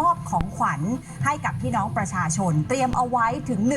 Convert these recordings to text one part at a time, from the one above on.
มอบของขวัญให้กับพี่น้องประชาชน เตรียมเอาไว้ถึง 100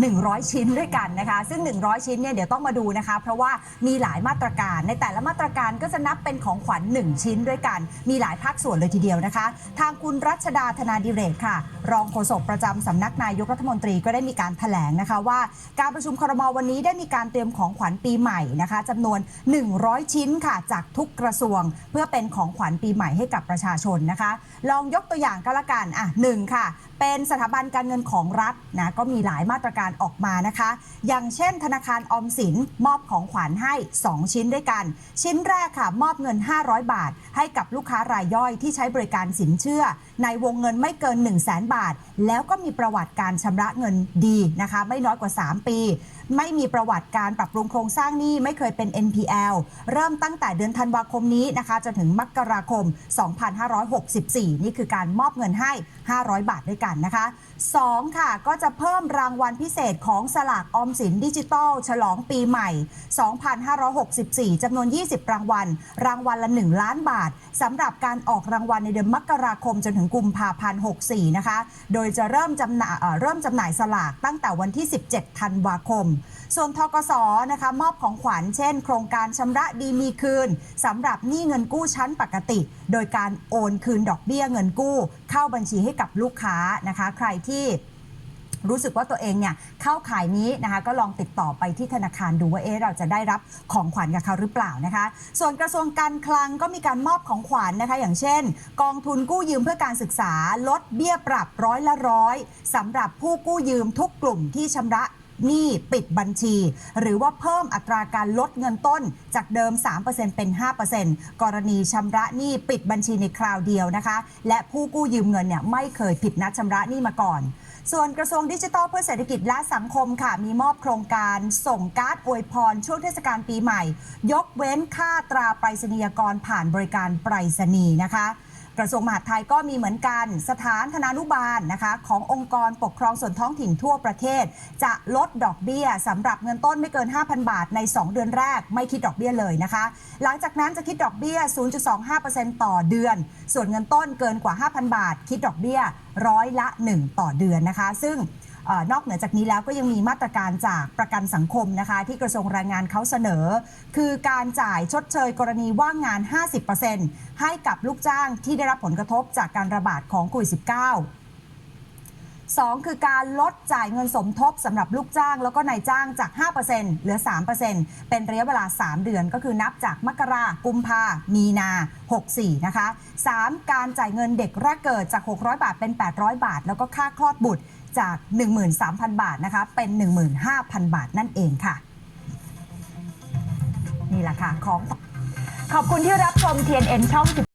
100 ชิ้นด้วยกันนะคะ ซึ่ง 100 ชิ้นเนี่ยเดี๋ยวต้องมาดูนะคะ เพราะว่ามีหลายมาตรการในแต่ละมาตรการก็จะนับเป็นของขวัญ 1 ชิ้นด้วยกัน มีหลายภาคส่วนเลยทีเดียวนะคะ ทางคุณรัชดาธนาดิเรกค่ะรองโฆษกประจำสำนักนายกรัฐมนตรีก็ได้มีการแถลงนะคะว่า การประชุมครมวันนี้ได้มีการเตรียมของขวัญปีใหม่นะคะจำนวน 100 ชิ้นค่ะจากทุกกระทรวง เพื่อเป็นของขวัญปีใหม่ให้กับประชาชนนะคะ ลองยกตัวอย่างก็แล้วกันอะหนึ่งค่ะ เป็นสถาบันการเงินของรัฐนะก็มีหลายมาตรการออกมานะคะ อย่างเช่น ธนาคารออมสินมอบของขวัญให้ 2 ชิ้นด้วยกัน ชิ้นแรกค่ะ มอบเงิน 500 บาท ให้กับลูกค้ารายย่อยที่ใช้บริการสินเชื่อ ในวงเงินไม่เกิน 1 0 0 0 0แบาท แล้วก็มีประวัติการชำระเงินดีนะคะ ไม่น้อยกว่า 3 ปี ไม่มีประวัติการปรับปรุงโครงสร้างหนี้ไม่เคยเป็น NPL เริ่มตั้งแต่เดือนธันวาคมนี้นะคะจนถึงมกราคม 2564 นี่คือการมอบเงินให้ 500 บาทด้วยกันนะคะ 2 ค่ะ ก็จะเพิ่มรางวัลพิเศษของสลากออมสินดิจิตอลฉลองปีใหม่ 2564 จำนวน 20 รางวัล รางวัลละ 1 ล้านบาทสำหรับการออกรางวัลในเดือนมกราคมจนถึงกุมภาพันธ์ 64 นะคะ โดยจะเริ่มจำหน่ายเริ่มจำหน่ายสลากตั้งแต่วันที่ 17 ธันวาคม ส่วนทกสนะคะมอบของขวัญเช่น โครงการชำระดีมีคืนสำหรับหนี้เงินกู้ชั้นปกติ โดยการโอนคืนดอกเบี้ยเงินกู้ เข้าบัญชีให้กับลูกค้านะคะ ใครที่ รู้สึกว่าตัวเองเนี่ยเข้าขายนี้นะคะก็ลองติดต่อไปที่ธนาคารดูว่าเอ๊ะเราจะได้รับของขวัญกับเขาหรือเปล่านะคะ ส่วนกระทรวงการคลังก็มีการมอบของขวัญนะคะ อย่างเช่น กองทุนกู้ยืมเพื่อการศึกษาลดเบี้ยปรับร้อยละร้อยสำหรับผู้กู้ยืมทุกกลุ่มที่ชำระหนี้ปิดบัญชี หรือว่าเพิ่มอัตราการลดเงินต้นจากเดิม 3%เป็น 5%กรณีชำระหนี้ปิดบัญชีในคราวเดียวนะคะ และผู้กู้ยืมเงินเนี่ยไม่เคยผิดนัดชำระหนี้มาก่อน ส่วนกระทรวงดิจิทัลเพื่อเศรษฐกิจและสังคมค่ะ มีมอบโครงการส่งการ์ดอวยพร ช่วงเทศกาลปีใหม่ ยกเว้นค่าตราไปรษณียกรผ่านบริการไปรษณีย์นะคะ กระทรวงมหาดไทยก็มีเหมือนกันสถานธนานุบาลนะคะ ขององค์กรปกครองส่วนท้องถิ่นทั่วประเทศ จะลดดอกเบี้ยสำหรับเงินต้นไม่เกิน 5,000 บาทใน 2 เดือนแรกไม่คิดดอกเบี้ยเลยนะคะ หลังจากนั้นจะคิดดอกเบี้ย 0.25%ต่อเดือน ส่วนเงินต้นเกินกว่า 5,000 บาท คิดดอกเบี้ยร้อยละ 1 ต่อเดือนนะคะ ซึ่ง อนอกเหนือจากนี้แล้วก็ยังมีมาตรการจากประกันสังคมนะคะ ที่กระทรวงแรงงานเขาเสนอ คือการจ่ายชดเชยกรณีว่างงาน 50%ให้กับลูกจ้างที่ได้รับผลกระทบจากการระบาดของโควิด -19 2 คือการลดจ่ายเงินสมทบสำหรับลูกจ้าง แล้วก็นายจ้างจาก 5%เหลือ 3%เป็นระยะเวลา 3 เดือนก็คือนับจากมกรากุมภามีนา 64 นะคะ 3 การจ่ายเงินเด็กแรกเกิดจาก 600 บาทเป็น 800 บาท แล้วก็ค่าคลอดบุตรจาก 13,000 บาทนะคะเป็น 15,000 บาทนั่นเองค่ะ นี่แหละค่ะของขอบคุณที่รับชม TNN ช่อง